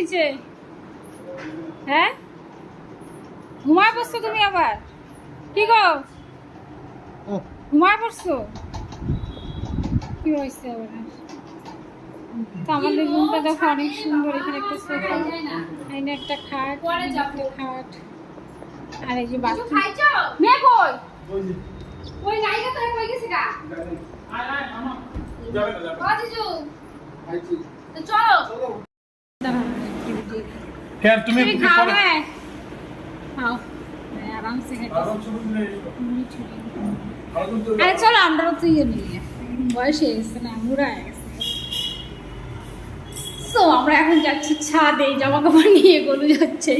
নিচে হ্যাঁ? ঘুমায় পড়ছো তুমি আবার? কি গো? ঘুমায় পড়ছো? কি হয়েছে আবার? তো আমাদের রুমটা দেখো অনেক সুন্দর এখানে একটা সোফা এখানে একটা খাট একটা খাট আর এই যে বাথরুম। মেয়ে কই? ওই নাইকা তো কই গেছে গা। ও জিজু। তো চলো দাঁড়াও, একটু দিয়ে দিই। কেন তুমি তুমি কি খাও পরে- হ্যাঁ খাও। হ্যাঁ, আরামসে হেঁটে। আরে চলো আমরাও তো ইয়ে নিয়ে বয়স হয়ে গেছে না বুড়া হয়ে গেছে। তো আমরা এখন যাচ্ছি ছাদে জামা কাপড় নিয়ে গলু যাচ্ছে।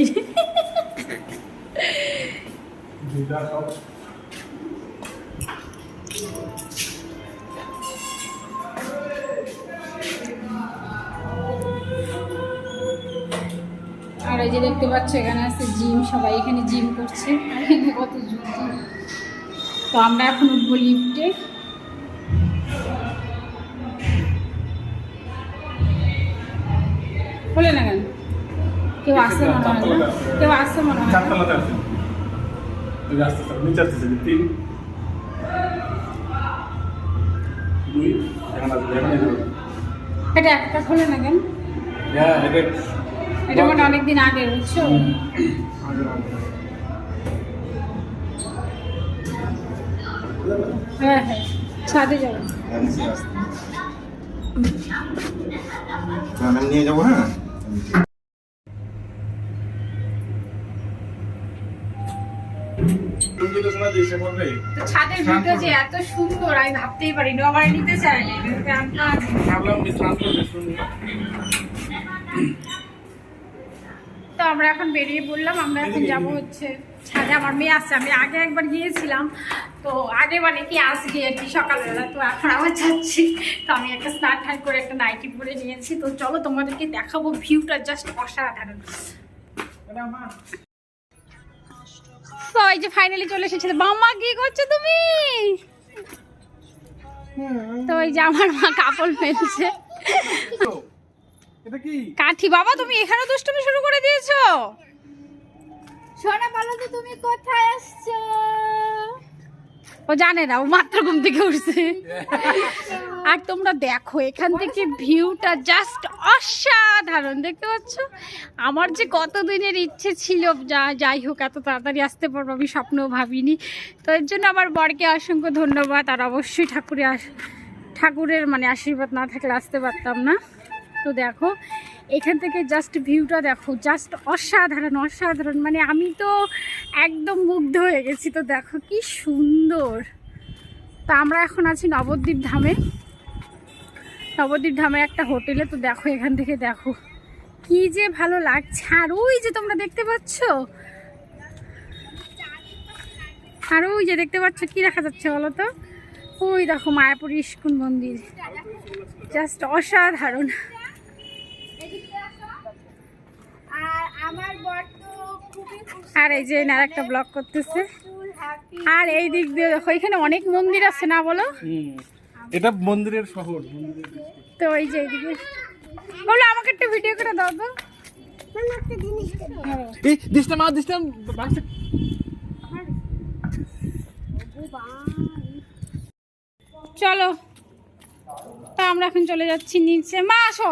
এই যে দেখতে পাচ্ছ এখানে আছে জিম সবাই এখানে জিম করছে। আর এখানে কত জুতো তো আমরা এখন উঠবো লিফটে। বলে না কেন? কেউ আসছে মনে হয় না? কেউ আসছে মনে হয়। এটা একটা খোলে না কেন? হ্যাঁ, এটা মানে অনেকদিন আগে বুঝছ? হ্যাঁ হ্যাঁ। ছাদে যাব। নিয়ে যাব হ্যাঁ? ছাদের ভিউটা যে এত সুন্দর আমি ভাবতেই পারিনি। আমার নিতে চাইনি আমরা ভাবলাম। তো আমরা এখন বেরিয়ে পড়লাম আমরা এখন যাব হচ্ছে ছাদে। আমার মেয়ে আসছে আমি আগে একবার গিয়েছিলাম তো আগে মানে কি আজকে আর কি সকালবেলা তো এখন আবার যাচ্ছি। তো আমি একটা স্নান টান করে একটা নাইটি পরে নিয়েছি। তো চলো তোমাদেরকে দেখাবো ভিউটা জাস্ট অসাধারণ। তো এই যে ফাইনালি চলে এসেছে। বাম্মা কি করছ তুমি? তো এই যে আমার মা কাপড় ফেলছে এটা কি? কাঠি বাবা তুমি এখানে দুষ্টুমি শুরু করে দিয়েছ। সোনা বলো তো তুমি কোথায় আসছো? ও জানে না ও মাত্র ঘুম থেকে উঠছে। আর তোমরা দেখো এখান থেকে ভিউটা জাস্ট অসাধারণ দেখতে পাচ্ছ? আমার যে কত দিনের ইচ্ছে ছিল যা যাই হোক এত তাড়াতাড়ি আসতে পারব আমি স্বপ্নও ভাবিনি। তো এর জন্য আমার বরকে অসংখ্য ধন্যবাদ আর অবশ্যই ঠাকুরের আশ- ঠাকুরের মানে আশীর্বাদ না থাকলে আসতে পারতাম না। তো দেখো, এখান থেকে জাস্ট ভিউটা দেখো জাস্ট অসাধারণ অসাধারণ। মানে আমি তো একদম মুগ্ধ হয়ে গেছি। তো দেখো কি সুন্দর। তা আমরা এখন আছি নবদ্বীপ ধামে। নবদ্বীপ ধামে একটা হোটেলে। তো দেখো, এখান থেকে দেখো কি যে ভালো লাগছে। আর ওই যে তোমরা দেখতে পাচ্ছ? আর ওই যে দেখতে পাচ্ছ, কি দেখা যাচ্ছে বলো তো? ওই দেখো মায়াপুর ইস্কুন মন্দির। জাস্ট অসাধারণ। আর আমার বর তো আর এই যে এনার একটা ব্লগ করতেছে। আর এই দিক দিয়ে ওইখানে অনেক মন্দির আছে না বলো। এটা মন্দিরের শহর তো এই যে এইদিকে। বলো আমাকে একটু ভিডিও করে দাও তো। হ্যাঁ। দিসটা মা দিসটা চলো তা আমরা এখন চলে যাচ্ছি নিচে। মা আসো।